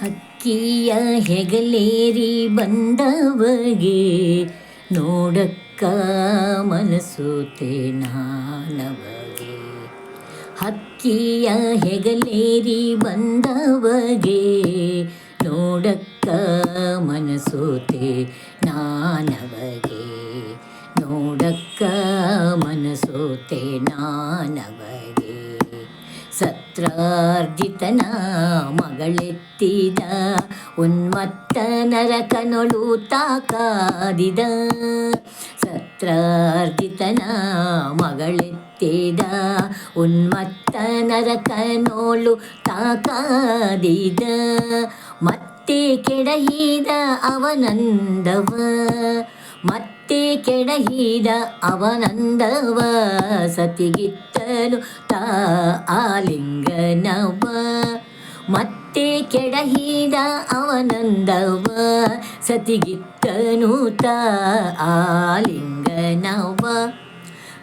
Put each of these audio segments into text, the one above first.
ಹಕ್ಕಿಯ ಹೆಗಲೇರಿ ಬಂದವಗೆ ನೋಡಕ್ಕ ಮನಸೋತೆ ನಾನವಗೆ. ಹಕ್ಕಿಯ ಹೆಗಲೇರಿ ಬಂದವಗೆ ನೋಡಕ್ಕ ಮನಸೋತೆ ನಾನವಗೆ. ನೋಡಕ್ಕ ಮನಸೋತೆ ನಾನವಗೆ. ಸತ್ರಾರ್ಜಿತನ ಮಗಳೆತ್ತಿದ ಉನ್ಮತ್ತ ನರಕನೊಳು ತಾಕಾದಿದ. ಸತ್ರಾರ್ಜಿತನ ಮಗಳೆತ್ತಿದ ಉನ್ಮತ್ತ ನರಕನೋಳು ತಾಕಾದಿದ. ಮತ್ತೆ ಕೆಡಹಿದ ಅವನಂದವ. ಮತ್ತೆ ಕೆಡಹಿದ ಅವನಂದವ, ಸತಿಗಿತ್ತಲು ತಾ ಆಲಿಂಗನವ. ಮತ್ತೆ ಕೆಡಹಿದ ಅವನಂದವ, ಸತಿಗಿತ್ತನು ತಾ ಆಲಿಂಗನವ.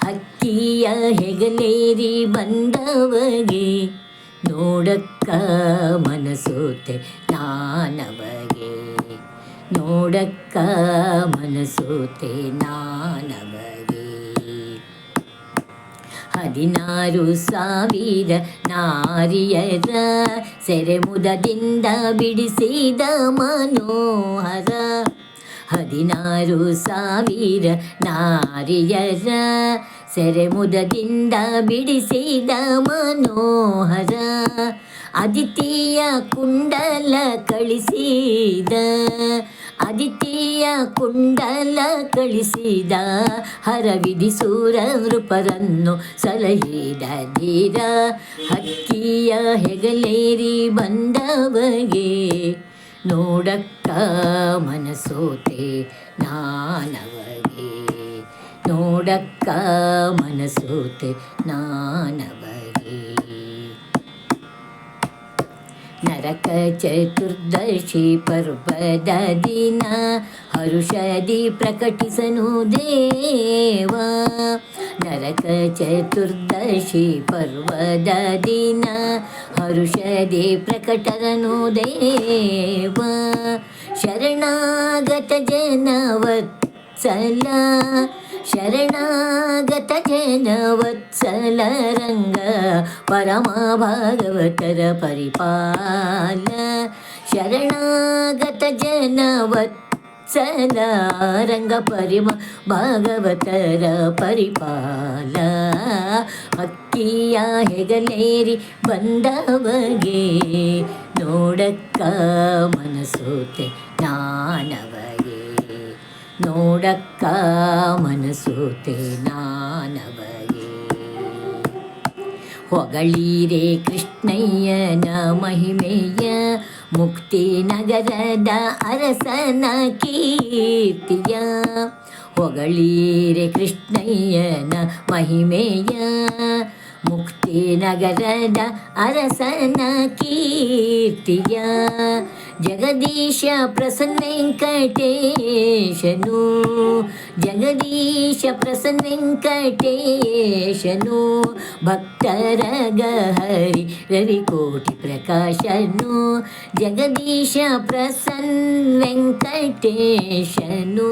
ಹಕ್ಕಿಯ ಹೆಗಲೇರಿ ಬಂದವಗೆ, ನೋಡಕ್ಕ ಮನಸೋತೆ ನಾನವಗೆ. ನೋಡಕ್ಕ ಮನಸೋತೆ ನಾನವಗೆ ಹದಿನಾರು ಸಾವಿರ ನಾರಿಯರ ಸೆರೆಮುದದಿಂದ ಬಿಡಿಸಿದ ಮನೋಹರ. ಹದಿನಾರು ಸಾವಿರ ನಾರಿಯರ ಸೆರೆಮುದದಿಂದ ಬಿಡಿಸಿದ ಮನೋಹರ. ಅದಿತಿಯ ಕುಂಡಲ ಕಳಿಸಿದ ಅದಿತಿಯ ಕುಂಡಲ ಕಳಿಸಿದ ಹರವಿಧಿಸೂರ ನೃಪರನ್ನು ಸಲಹಿದ ಧೀರ ಹಕ್ಕಿಯ ಹೆಗಲೇರಿ ಬಂದವಗೆ ನೋಡಕ್ಕ ಮನಸೋತೆ ನಾನವಗೆ, ನೋಡಕ್ಕ ಮನಸೋತೆ ನಾನವಗೆ ನರಕ ಚತುರ್ದಶಿ ಪರ್ವದ ದಿನ, ಹರುಷದಿ ಪ್ರಕಟಿಸನು ದೇವ. ನರಕ ಚತುರ್ದಶಿ ಪರ್ವದ ದಿನ, ಹರುಷದಿ ಪ್ರಕಟರನು ದೇವ. ಶರಣಾಗತ ಜನವತ್ಸಲ ಶರಣಾಗತ ಜನವತ್ಸಲ ರಂಗ ಪರಮ ಭಾಗವತರ ಪರಿಪಾಲ ಶರಣಾಗತ ಜನವತ್ಸಲ ರಂಗ ಪರಿಮ ಭಾಗವತರ ಪರಿಪಾಲ ಹಕ್ಕಿಯ ಹೆಗಲೇರಿ ಬಂದವಗೆ ನೋಡಕ್ಕ ಮನಸೋತೆ ನಾನವಗೆ ನೋಡಕ್ಕ ಮನಸೋತೆ ನಾನವಗೆ ಹೊಗಳೀರೆ ಕೃಷ್ಣಯ್ಯನ ಮಹಿಮೆಯ ಮುಕ್ತಿ ನಗರದ ಅರಸನ ಕೀರ್ತಿಯ. ಹೊಗಳೀರೆ ಕೃಷ್ಣಯ್ಯನ ಮಹಿಮೆಯ ಮುಕ್ತಿ ನಗರದ ಅರಸನ ಕೀರ್ತಿಯ ಜಗದೀಶ ಪ್ರಸನ್ನ ವೆಂಕಟೇಶನು ಜಗದೀಶ ಪ್ರಸನ್ನ ವೆಂಕಟೇಶನು ಭಕ್ತರ ಗಹರಿ ರವಿಕೋಟಿ ಪ್ರಕಾಶನು ಜಗದೀಶ ಪ್ರಸನ್ನ ವೆಂಕಟೇಶನು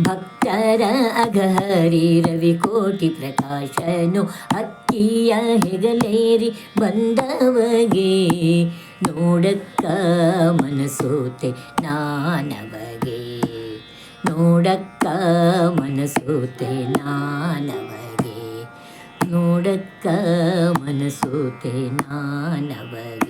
ಭಕ್ತರ ಅಗಹರಿ ರವಿಕೋಟಿ ಪ್ರಕಾಶನು ಅಕ್ಕಿಯ ಹೆಗಲೇರಿ ಬಂದವಗೆ ನೋಡಕ್ಕ ಮನಸೋತೆ ನಾನವಗೆ ನೋಡಕ್ಕ ಮನಸೋತೆ ನಾನವಗೆ ನೋಡಕ್ಕ ಮನಸೋತೆ ನಾನವಗೆ